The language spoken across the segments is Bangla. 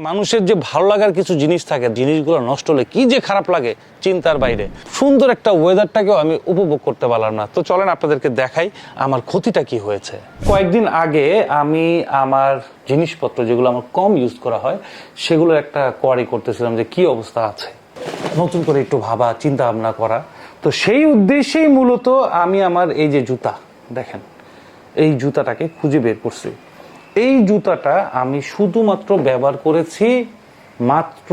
মানুষের যে ভালো লাগার কিছু জিনিস থাকে, জিনিসগুলো নষ্ট হলে কি যে খারাপ লাগে চিন্তার বাইরে। সুন্দর একটা ওয়েদারটাকেও আমি উপভোগ করতে পারলাম না। তো চলেন আপনাদেরকে দেখাই আমার ক্ষতিটা কি হয়েছে। কয়েকদিন আগে আমি আমার জিনিসপত্র যেগুলো আমার কম ইউজ করা হয়, সেগুলোর একটা কোয়ারি করতেছিলাম যে কি অবস্থা আছে। নতুন করে একটু ভাবা চিন্তা ভাবনা করা। তো সেই উদ্দেশ্যেই মূলত আমি আমার এই যে জুতা, দেখেন, এই জুতাটাকে খুঁজে বের করছি। এই জুতাটা আমি শুধুমাত্র ব্যবহার করেছি মাত্র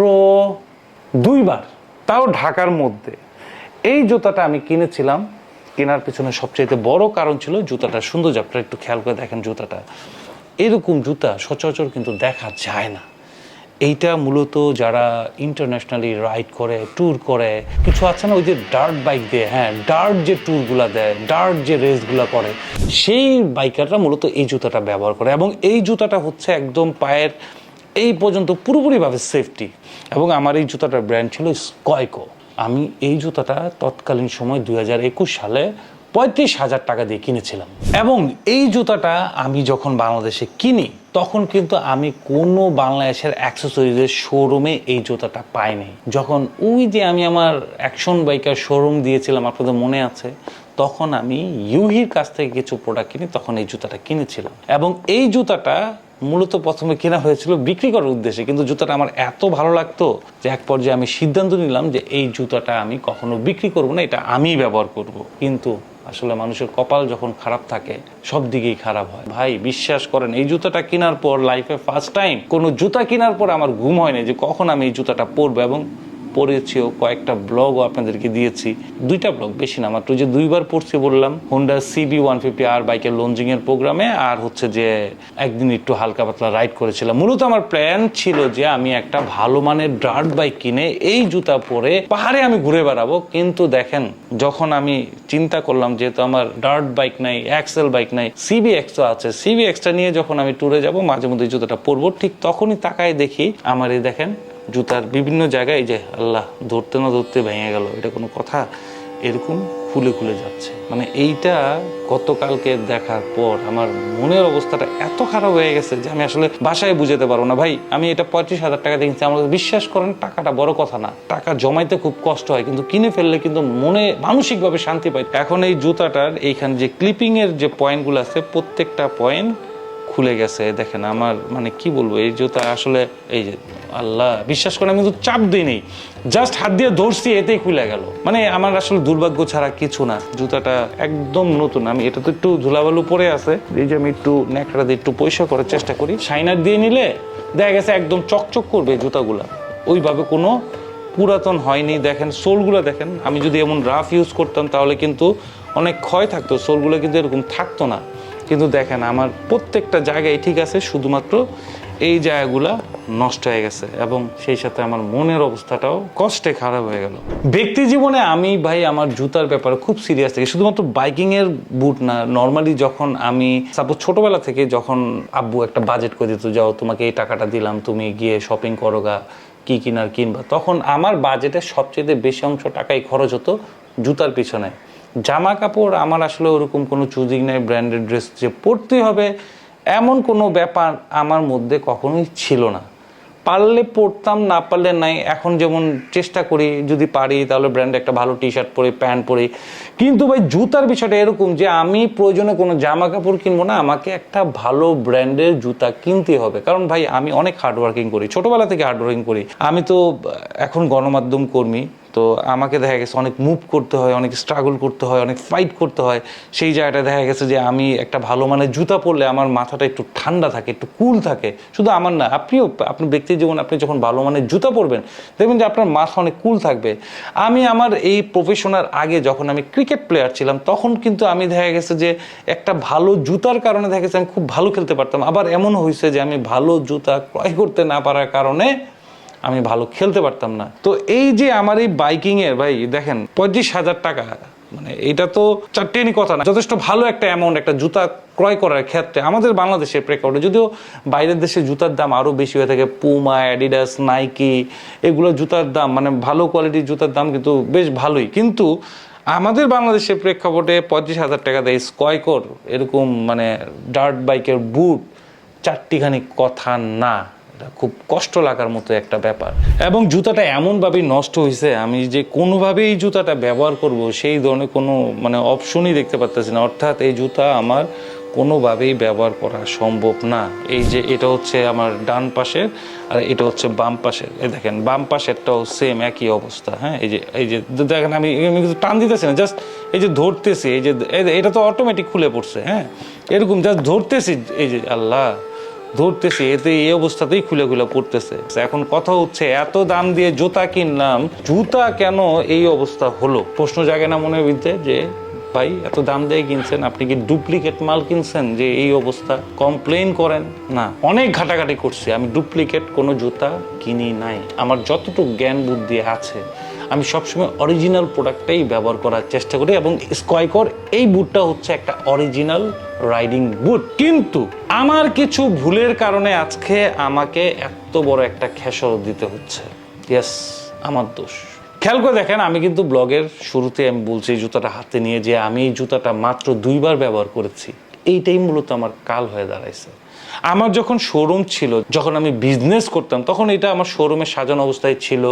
দুইবার, তাও ঢাকার মধ্যে। এই জুতাটা আমি কিনেছিলাম। কেনার পিছনে সবচেয়ে বড় কারণ ছিল জুতাটা। সুন্দর আপনারা একটু খেয়াল করে দেখেন জুতাটা। এরকম জুতা সচরাচর কিন্তু দেখা যায় না। এইটা মূলত যারা ইন্টারন্যাশনালি রাইড করে ট্যুর করে, কিছু আছে না ওই যে ডার্ট বাইক দিয়ে হ্যাঁ ডার্ট যে ট্যুরগুলো দেয় ডার্ট যে রেসগুলো করে, সেই বাইকাররা মূলত এই জুতাটা ব্যবহার করে এবং এই জুতাটা হচ্ছে একদম পায়ের এই পর্যন্ত পুরোপুরিভাবে সেফটি এবং আমার এই জুতাটার ব্র্যান্ড ছিল স্কয়কো আমি এই জুতাটা তৎকালীন সময় দু হাজার একুশ সালে পঁয়ত্রিশ হাজার টাকা দিয়ে কিনেছিলাম। এবং এই জুতাটা আমি যখন বাংলাদেশে কিনি, তখন কিন্তু আমি কোনো বাংলাদেশের অ্যাক্সেসরিজের শোরুমে এই জুতাটা পাইনি। যখন ওই যে আমি আমার অ্যাকশন বাইকার শোরুম দিয়েছিলাম, আপনাদের মনে আছে, তখন আমি ইউহির কাছ থেকে কিছু প্রোডাক্ট কিনি তখন এই জুতাটা কিনেছিলাম। এবং এই জুতাটা মূলত প্রথমে কেনা হয়েছিল বিক্রি করার উদ্দেশ্যে, কিন্তু জুতাটা আমার এত ভালো লাগতো যে এক পর্যায়ে আমি সিদ্ধান্ত নিলাম যে এই জুতাটা আমি কখনো বিক্রি করব না, এটা আমিই ব্যবহার করব। কিন্তু আসলে মানুষের কপাল যখন খারাপ থাকে, সব দিকেই খারাপ হয়। ভাই, বিশ্বাস করেন, এই জুতাটা কেনার পর লাইফে ফার্স্ট টাইম কোনো জুতা কেনার পর আমার ঘুম হয়নি যে কখন আমি এই জুতাটা পরবো এবং পড়েছিও কয়েকটা ব্লগও আপনাদেরকে দিয়েছি। দুইটা ব্লগ বেশি না, মাত্র যে দুইবার পড়ছি বললাম হোন্ডা সিবি ওয়ান ফিফটি আর বাইকের লঞ্চিং এর প্রোগ্রামে আর হচ্ছে যে একদিন একটু হালকা পাতলা রাইড করেছিলাম। মূলত আমার প্ল্যান ছিল যে আমি একটা ভালো মানের ডার্ট বাইক কিনে এই জুতা পরে পাহাড়ে আমি ঘুরে বেড়াবো। কিন্তু দেখেন, যখন আমি চিন্তা করলাম যেহেতু আমার ডার্ট বাইক নাই এক্সেল বাইক নাই সিবি এক্সও আছে। সিবি এক্সটা নিয়ে যখন আমি ট্যুরে যাব মাঝে মধ্যে জুতাটা পরবো, ঠিক তখনই তাকায় দেখি আমার এই দেখেন জুতার বিভিন্ন জায়গায় যে আল্লাহ ধরতে না ধরতে ভেঙে গেল, এটা কোনো কথা? এরকম খুলে খুলে যাচ্ছে। মানে এইটা গতকালকে দেখার পর আমার মনের অবস্থাটা এত খারাপ হয়ে গেছে যে আমি আসলে বাসায় বুঝাতে পারব না। ভাই, আমি এটা পঁয়ত্রিশ হাজার টাকা দিয়ে কিনছি। আমাকে বিশ্বাস করেন, টাকাটা বড় কথা না। টাকা জমাইতে খুব কষ্ট হয়, কিন্তু কিনে ফেললে কিন্তু মনে, মানসিকভাবে শান্তি পাই। এখন এই জুতাটার এইখানে যে ক্লিপিং এর যে পয়েন্টগুলো আছে, প্রত্যেকটা পয়েন্ট খুলে গেছে, দেখেন আমার মানে কি বলব, এই জুতা আসলে, এই যে আল্লাহ, বিশ্বাস করে আমি কিন্তু চাপ দিই নেই। জাস্ট হাত দিয়ে ধরছি, এতেই খুলে গেল। মানে আমার আসলে দুর্ভাগ্য ছাড়া কিছু না, জুতাটা একদম নতুন। আমি, এটা তো একটু ধুলাবালু পরে আছে। এই যে আমি একটু ন্যাকড়া দিয়ে একটু পরিষ্কার করার চেষ্টা করি। শাইনার দিয়ে নিলে দেখা গেছে একদম চকচক করবে জুতাগুলা। ওইভাবে কোনো পুরাতন হয়নি। দেখেন, সোলগুলো দেখেন, আমি যদি এমন রাফ ইউজ করতাম, তাহলে কিন্তু অনেক ক্ষয় থাকতো। সোলগুলো কিন্তু এরকম থাকতো না। কিন্তু দেখেন, আমার প্রত্যেকটা জায়গায় ঠিক আছে, শুধুমাত্র এই জায়গাগুলা নষ্ট হয়ে গেছে এবং সেই সাথে আমার মনের অবস্থাটাও কষ্টে খারাপ হয়ে গেল। ব্যক্তি জীবনে আমি ভাই, আমার জুতার ব্যাপারে খুব সিরিয়াস থাকি। শুধুমাত্র বাইকিং এর বুট না নর্মালি যখন আমি সাপোজ ছোটবেলা থেকে যখন আব্বু একটা বাজেট করে দিত, যাও, তোমাকে এই টাকাটা দিলাম, তুমি গিয়ে শপিং করো গা কি কিনার কিনবা। তখন আমার বাজেটের সবচেয়ে বেশি অংশ টাকাই খরচ হতো জুতার পিছনে। জামা কাপড় আমার আসলে ওরকম কোনো চুজিং নাই ব্র্যান্ডেড ড্রেস যে পরতে হবে, এমন কোনো ব্যাপার আমার মধ্যে কখনোই ছিল না। পারলে পরতাম, না পারলে নাই। এখন যেমন চেষ্টা করি, যদি পারি, তাহলে ব্র্যান্ড একটা ভালো টি শার্ট পরি প্যান্ট পরি। কিন্তু ভাই, জুতার বিষয়টা এরকম যে আমি প্রয়োজনে কোনো জামা কাপড় কিনবো না, আমাকে একটা ভালো ব্র্যান্ডের জুতা কিনতে হবে। কারণ ভাই, আমি অনেক হার্ডওয়ার্কিং করি, ছোটবেলা থেকে হার্ডওয়ার্কিং করি। আমি তো এখন গণমাধ্যম কর্মী, তো আমাকে দেখা গেছে অনেক মুভ করতে হয়, অনেক স্ট্রাগল করতে হয়, অনেক ফাইট করতে হয়। সেই জায়গাটা দেখা গেছে যে আমি একটা ভালো মানের জুতা পরলে আমার মাথাটা একটু ঠান্ডা থাকে, একটু কুল থাকে। শুধু আমার না, আপনিও, আপনার ব্যক্তির জীবন আপনি যখন ভালো মানের জুতা পরবেন, দেখবেন যে আপনার মাথা অনেক কুল থাকবে। আমি আমার এই প্রফেশনাল আগে যখন আমি ক্রিকেট প্লেয়ার ছিলাম, তখন কিন্তু আমি দেখা গেছে যে একটা ভালো জুতার কারণে দেখা গেছে আমি খুব ভালো খেলতে পারতাম। আবার এমন হয়েছে যে আমি ভালো জুতা ক্রয় করতে না পারার কারণে আমি ভালো খেলতে পারতাম না। তো এই যে আমার এই বাইকিং এর, ভাই, দেখেন, পঁয়ত্রিশ হাজার টাকা মানে এটা তো চারটেনি কথা না, যথেষ্ট ভালো একটা অ্যামাউন্ট একটা জুতা ক্রয় করার ক্ষেত্রে আমাদের বাংলাদেশের প্রেক্ষাপটে যদিও বাইরের দেশে জুতার দাম আরও বেশি হয়ে থাকে পুমা অ্যাডিডাস নাইকি এগুলো জুতার দাম মানে ভালো কোয়ালিটির জুতার দাম কিন্তু বেশ ভালোই। কিন্তু আমাদের বাংলাদেশের প্রেক্ষাপটে পঁয়ত্রিশ হাজার টাকা দেয় স্কয়কর এরকম মানে ডার্ট বাইকের বুট, চারটিখানি কথা না। এটা খুব কষ্ট লাগার মতো একটা ব্যাপার। এবং জুতাটা এমনভাবেই নষ্ট হয়েছে আমি যে কোনোভাবেই জুতাটা ব্যবহার করব, সেই ধরনের কোনো মানে অপশনই দেখতে পারতেছি না। অর্থাৎ এই জুতা আমার কোনোভাবেই ব্যবহার করা সম্ভব না। এই যে এটা হচ্ছে আমার ডান পাশের আর এটা হচ্ছে বাম পাশের। এই দেখেন, বাম পাশেরটাও সেম একই অবস্থা হ্যাঁ? এই যে এই যে, দেখেন আমি আমি কিন্তু টান দিতেছি না জাস্ট এই যে ধরতেছি, এই যে এটা তো অটোমেটিক খুলে পড়ছে হ্যাঁ? এরকম জাস্ট ধরতেছি, এই যে, আল্লাহ, ধরতেছি, এতে এই অবস্থাতেই খুলে খুলে পড়তেছে। এখন কথা হচ্ছে, এত দাম দিয়ে জুতা কিনলাম, জুতা কেন এই অবস্থা হলো? প্রশ্ন জাগে না মনের ভিতরে যে ভাই, এত দাম দিয়ে কিনছেন, আপনি কি ডুপ্লিকেট মাল কিনছেন যে এই অবস্থা? কমপ্লেন করেন? না। অনেক ঘাটাঘাটি করছি। আমি ডুপ্লিকেট কোনো জুতা কিনি নাই। আমার যতটুকু জ্ঞান বুদ্ধি আছে, আমি সবসময় অরিজিনাল প্রোডাক্টটাই ব্যবহার করার চেষ্টা করি এবং স্কয়কর এই বুটটা হচ্ছে একটা অরিজিনাল রাইডিং বুট কিন্তু আমার কিছু ভুলের কারণে আজকে আমাকে এত বড় একটা খেসর দিতে হচ্ছে। ইয়েস আমার দোষ। খেয়াল করে দেখেন, আমি কিন্তু ব্লগের শুরুতে আমি বলছি জুতাটা হাতে নিয়ে যে আমি এই জুতাটা মাত্র দুইবার ব্যবহার করেছি, এইটাই মূলত আমার কাল হয়ে দাঁড়াইছে। আমার যখন শোরুম ছিল, যখন আমি বিজনেস করতাম, তখন এটা আমার শোরুমে সাজানো অবস্থায় ছিল,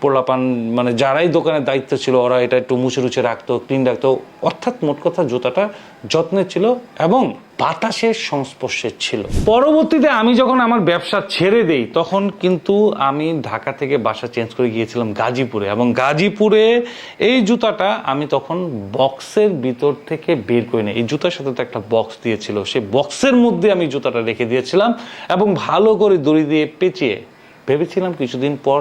পোলাপান মানে যারাই দোকানের দায়িত্ব ছিল, ওরা এটা একটু মুছে রুচে রাখতো ক্লিন রাখতো, অর্থাৎ মোট কথা জুতাটা যত্নে ছিল এবং বাতাসের সংস্পর্শে ছিল। পরবর্তীতে আমি যখন আমার ব্যবসা ছেড়ে দেই, তখন কিন্তু আমি ঢাকা থেকে বাসা চেঞ্জ করে গিয়েছিলাম গাজীপুরে এবং গাজীপুরে এই জুতাটা আমি তখন বক্সের ভিতর থেকে বের করে নিই। এই জুতার সাথে তো একটা বক্স দিয়েছিল, সেই বক্সের মধ্যে আমি জুতাটা রেখে দিয়েছিলাম এবং ভালো করে দড়ি দিয়ে পেঁচিয়ে ভেবেছিলাম কিছুদিন পর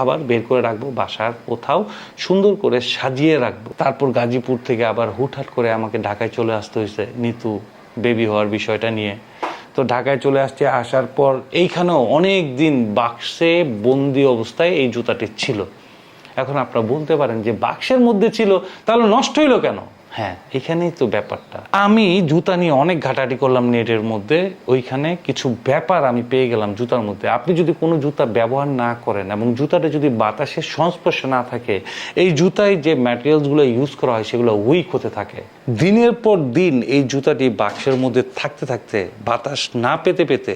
আবার বের করে রাখব, বাসার কোথাও সুন্দর করে সাজিয়ে রাখব। তারপর গাজীপুর থেকে আবার হুটহাট করে আমাকে ঢাকায় চলে আসতে হয়েছে, নিতু। বেবি হওয়ার বিষয়টা নিয়ে। তো ঢাকায় চলে আসছে, আসার পর এইখানেও অনেক দিন বাক্সে বন্দি অবস্থায় এই জুতাটি ছিল। এখন আপনারা বলতে পারেন যে বাক্সের মধ্যে ছিল, তাহলে নষ্ট হইল কেন? হ্যাঁ এখানেই তো ব্যাপারটা। আমি জুতা নিয়ে অনেক ঘাটাঘাটি করলাম নেটের মধ্যে, ওইখানে কিছু ব্যাপার আমি পেয়ে গেলাম জুতার মধ্যে। আপনি যদি কোনো জুতা ব্যবহার না করেন এবং জুতাটা যদি বাতাসের সংস্পর্শে না থাকে, এই জুতায় যে ম্যাটেরিয়ালসগুলো ইউজ করা হয় সেগুলো উইক হতে থাকে। দিনের পর দিন এই জুতাটি বাক্সের মধ্যে থাকতে থাকতে, বাতাস না পেতে পেতে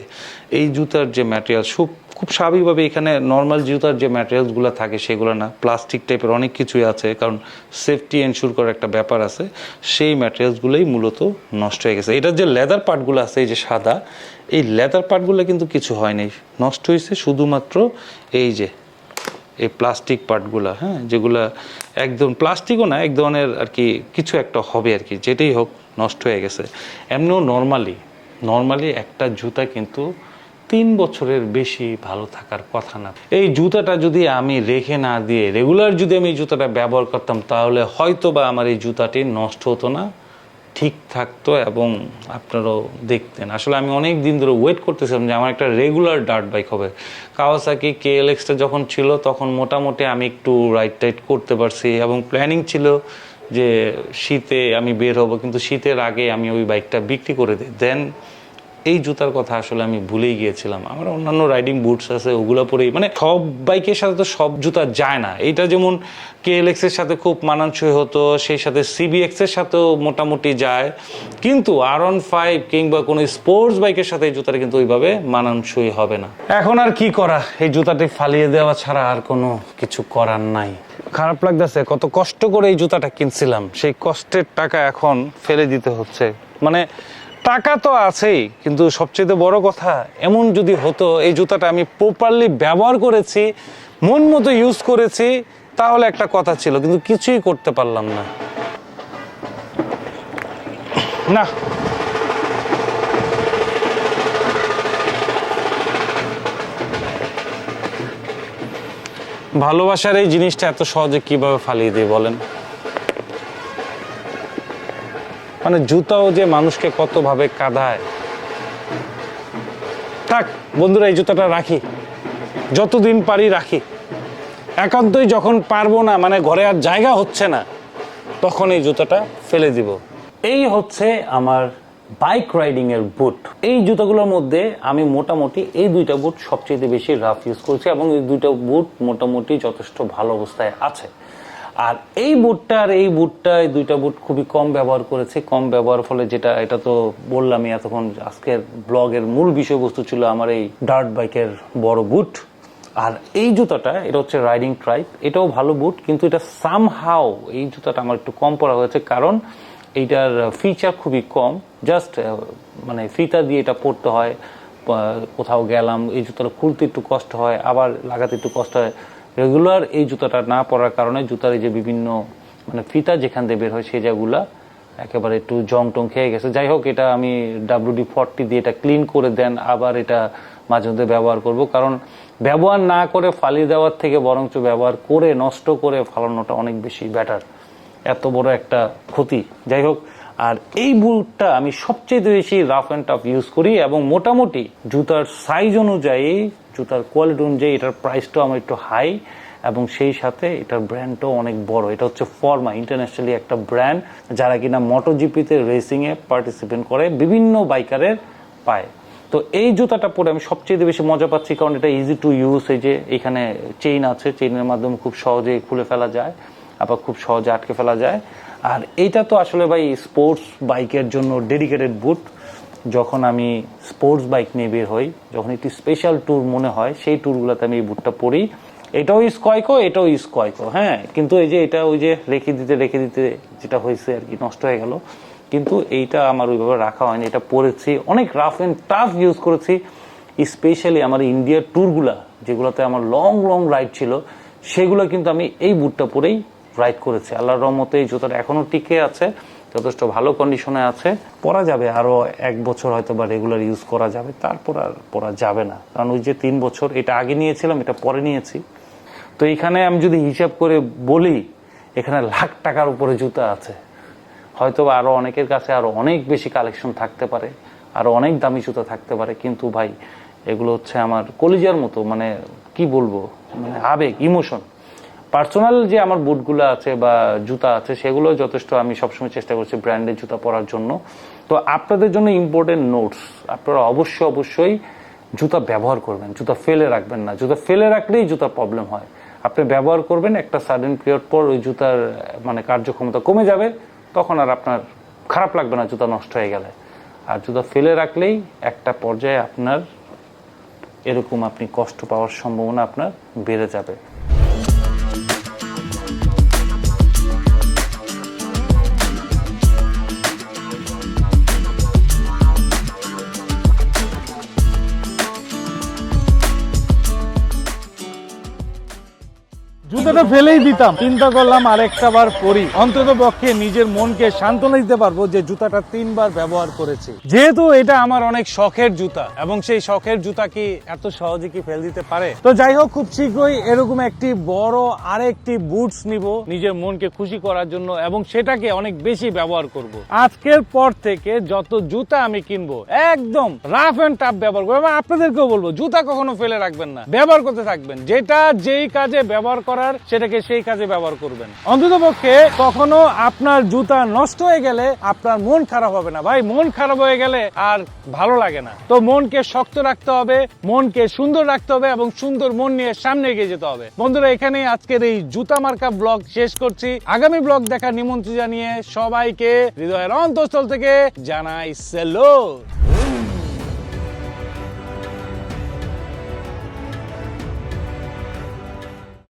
এই জুতার যে ম্যাটেরিয়াল খুব খুব স্বাভাবিকভাবে এখানে নর্মাল জুতার যে ম্যাটেরিয়ালসগুলো থাকে সেগুলো না প্লাস্টিক টাইপের অনেক কিছুই আছে, কারণ সেফটি এনশিওর করার একটা ব্যাপার আছে, সেই ম্যাটেরিয়ালসগুলোই মূলত নষ্ট হয়ে গেছে। এটার যে লেদার পার্টগুলো আছে, এই যে সাদা, এই লেদার পার্টগুলো কিন্তু কিছু হয়নি, নষ্ট হয়েছে শুধুমাত্র এই যে, এই প্লাস্টিক পার্টগুলো হ্যাঁ যেগুলা একদম প্লাস্টিকও না, এক ধরনের আর কি কিছু একটা হবে আর কি, যেটাই হোক নষ্ট হয়ে গেছে। এমনিও নর্মালি নর্মালি একটা জুতা কিন্তু তিন বছরের বেশি ভালো থাকার কথা না। এই জুতাটা যদি আমি রেখে না দিয়ে রেগুলার যদি আমি জুতাটা ব্যবহার করতাম, তাহলে হয়তো বা আমার এই জুতাটি নষ্ট হতো না, ঠিক থাকতো এবং আপনারাও দেখতেন। আসলে আমি অনেক দিন ধরে ওয়েট করতেছিলাম যে আমার একটা রেগুলার ডার্ট বাইক হবে। কাওয়াসাকি কে এল এক্সটা যখন ছিল, তখন মোটামুটি আমি একটু রাইড টাইড করতে পারছি এবং প্ল্যানিং ছিল যে শীতে আমি বের হব, কিন্তু শীতের আগে আমি ওই বাইকটা বিক্রি করে দিই। দেন এই জুতার কথা আসলে আমি ভুলেই গিয়েছিলাম। আমার অন্যান্য রাইডিং বুটস আছে, ওগুলো পরেই। মানে সব বাইকের সাথে তো সব জুতা যায় না। এটা যেমন কে কেএলএক্স এর সাথে খুব মানানসই হতো, সেই সাথে সিবিএক্স এর সাথেও মোটামুটি যায়। কিন্তু আর অন ফাইভ কিংবা কোনো স্পোর্টস বাইকের সাথে এই জুতাটা কিন্তু ওইভাবে মানানসই হবে না। এখন আর কি করা? এই জুতাটি ফালিয়ে দেওয়া ছাড়া আর কোনো কিছু করার নাই। খারাপ লাগতেছে, কত কষ্ট করে এই জুতাটা কিনছিলাম। সেই কষ্টের টাকা এখন ফেলে দিতে হচ্ছে। মানে টাকা তো আছেই, কিন্তু সবচেয়ে বড় কথা, এমন যদি হতো, এই জুতাটা আমি প্রপারলি ব্যবহার করেছি, মন মতো ইউজ করেছি, তাহলে একটা কথা ছিল, কিন্তু কিছুই করতে পারলাম না। না। ভালোবাসার এই জিনিসটা এত সহজে কীভাবে ফালিয়ে দিই বলেন? মানে জুতাও যে মানুষকে কতভাবে কাঁদায়। থাক, বন্ধুরা, এই জুতাটা রাখি। যতদিন পারি রাখি। একান্তই যখন পারব না মানে ঘরে আর জায়গা হচ্ছে না, তখন এই জুতাটা ফেলে দিব। এই হচ্ছে আমার বাইক রাইডিং এর বুট এই জুতাগুলোর মধ্যে আমি মোটামুটি এই দুইটা বুট সবচেয়ে বেশি রাফ ইউজ করছি এবং এই দুইটা বুট মোটামুটি যথেষ্ট ভালো অবস্থায় আছে। আর এই বুটটা আর এই বুটটায় দুইটা বুট খুবই কম ব্যবহার করেছে, কম ব্যবহার ফলে যেটা, এটা তো বললামই এতক্ষণ, আজকের ব্লগের মূল বিষয়বস্তু ছিল আমার এই ডার্ট বাইকের বড় বুট। আর এই জুতাটা, এটা হচ্ছে রাইডিং ট্রাইপ এটাও ভালো বুট, কিন্তু এটা সাম সামহাও এই জুতাটা আমার একটু কম পরা হয়েছে, কারণ এইটার ফিচার খুবই কম। জাস্ট মানে ফিতা দিয়ে এটা পড়তে হয় কোথাও গেলাম, এই জুতাটা খুলতে একটু কষ্ট হয়, আবার লাগাতে একটু কষ্ট হয়। রেগুলার এই জুতাটা না পরার কারণে জুতার এই যে বিভিন্ন মানে ফিতা যেখান দিয়ে বের হয় সেই জায়গাগুলা একেবারে একটু জং টং খেয়ে গেছে। যাই হোক, এটা আমি ডাব্লিউডি ফর্টি দিয়ে এটা ক্লিন করে দেন, আবার এটা মাঝে মধ্যে ব্যবহার করব। কারণ ব্যবহার না করে ফালিয়ে দেওয়ার থেকে বরঞ্চ ব্যবহার করে নষ্ট করে ফালানোটা অনেক বেশি বেটার এত বড় একটা ক্ষতি। যাই হোক, আর এই বুটটা আমি সবচেয়ে বেশি রাফ অ্যান্ড টাফ ইউজ করি এবং মোটামুটি জুতার সাইজ অনুযায়ী জুতার কোয়ালিটি অনুযায়ী এটার প্রাইসটাও আমার একটু হাই এবং সেই সাথে এটার ব্র্যান্ডটাও অনেক বড়। এটা হচ্ছে ফর্মা ইন্টারন্যাশনালি একটা ব্র্যান্ড যারা কিনা মোটোজিপিতে রেসিংয়ে পার্টিসিপেট করে, বিভিন্ন বাইকারের পায়। তো এই জুতাটা পরে আমি সবচেয়ে বেশি মজা পাচ্ছি কারণ এটা ইজি টু ইউজ এই যে এখানে চেইন আছে চেইনের মাধ্যমে খুব সহজে খুলে ফেলা যায়, আবার খুব সহজে আটকে ফেলা যায়। আর এইটা তো আসলে ভাই স্পোর্টস বাইকের জন্য ডেডিকেটেড বুট যখন আমি স্পোর্টস বাইক নিয়ে বের হই, যখন একটি স্পেশাল ট্যুর মনে হয়, সেই ট্যুরগুলোতে আমি এই বুটটা পরি এটাও স্কয়কো এটাও স্কয়কো হ্যাঁ। কিন্তু এই যে এটা ওই যে রেখে দিতে রেখে দিতে যেটা হয়েছে আর কি, নষ্ট হয়ে গেল। কিন্তু এইটা আমার ওইভাবে রাখা হয়নি, এটা পরেছি অনেক রাফ অ্যান্ড টাফ ইউজ করেছি স্পেশালি আমার ইন্ডিয়ার ট্যুরগুলা যেগুলোতে আমার লং লং রাইড ছিল, সেগুলো কিন্তু আমি এই বুটটা পরেই রাইড করেছি। আল্লাহর রহমতে এই জুতাটা এখনও টিকে আছে। যথেষ্ট ভালো কন্ডিশনে আছে। পরা যাবে, আরও এক বছর হয়তো বা রেগুলার ইউজ করা যাবে, তারপর আর পরা যাবে না। কারণ ওই যে তিন বছর, এটা আগে নিয়েছিলাম, এটা পরে নিয়েছি। তো এখানে আমি যদি হিসাব করে বলি, এখানে লাখ টাকার উপরে জুতা আছে। হয়তো বা আরও অনেকের কাছে আরও অনেক বেশি কালেকশন থাকতে পারে, আরও অনেক দামি জুতা থাকতে পারে, কিন্তু ভাই, এগুলো হচ্ছে আমার কলিজার মতো মানে কি বলব? মানে আবেগ ইমোশন পার্সোনাল যে আমার বুটগুলো আছে বা জুতা আছে, সেগুলো যথেষ্ট আমি সবসময় চেষ্টা করছি ব্র্যান্ডের জুতা পরার জন্য। তো আপনাদের জন্য ইম্পর্টেন্ট নোটস আপনারা অবশ্যই অবশ্যই জুতা ব্যবহার করবেন, জুতা ফেলে রাখবেন না। জুতা ফেলে রাখলেই জুতার প্রবলেম হয়। আপনি ব্যবহার করবেন, একটা সাডেন পিরিয়ড পর ওই জুতার মানে কার্যক্ষমতা কমে যাবে, তখন আর আপনার খারাপ লাগবে না, জুতা নষ্ট হয়ে গেলে। আর জুতা ফেলে রাখলেই একটা পর্যায়ে আপনার এরকম আপনি কষ্ট পাওয়ার সম্ভাবনা আপনার বেড়ে যাবে। জুতোটা ফেলেই দিতাম। চিন্তা করলাম আরেকটা বার পরি। অন্তত পক্ষে নিজের মনকে সান্ত্বনা দিতে পারব যে জুতাটা তিনবার ব্যবহার করেছি। যেহেতু এটা আমার অনেক শখের জুতা, এবং সেই শখের জুতা কি এত সহজে কি ফেল দিতে পারে? তো যাই হোক, খুব শীঘ্রই এরকম একটি বড় আরেকটি বুটস নিব, নিজের মনকে খুশি করার জন্য, এবং সেটাকে অনেক বেশি ব্যবহার করব। আজকের পর থেকে যত জুতা আমি কিনবো, একদম রাফ এন্ড টাফ ব্যবহার করব, এবং আপনাদেরকেও বলব, জুতা কখনো ফেলে রাখবেন না। ব্যবহার করতে থাকবেন। যেটা যেই কাজে ব্যবহার করার সেটাকে সেই কাজে ব্যবহার করবেন। অন্তত পক্ষে কখনো আপনার জুতা নষ্ট হয়ে গেলে আপনার মন খারাপ হবে না। ভাই, মন খারাপ হয়ে গেলে আর ভালো লাগে না। তো মনকে শক্ত রাখতে হবে, মনকে সুন্দর রাখতে হবে এবং সুন্দর মন নিয়ে সামনে এগিয়ে যেতে হবে। বন্ধুরা, এখানেই আজকের এই জুতা মার্কা ব্লগ শেষ করছি। আগামী ব্লগ দেখার নিমন্ত্রণ জানিয়ে সবাইকে হৃদয়ের অন্তঃস্থল থেকে জানাই সেলো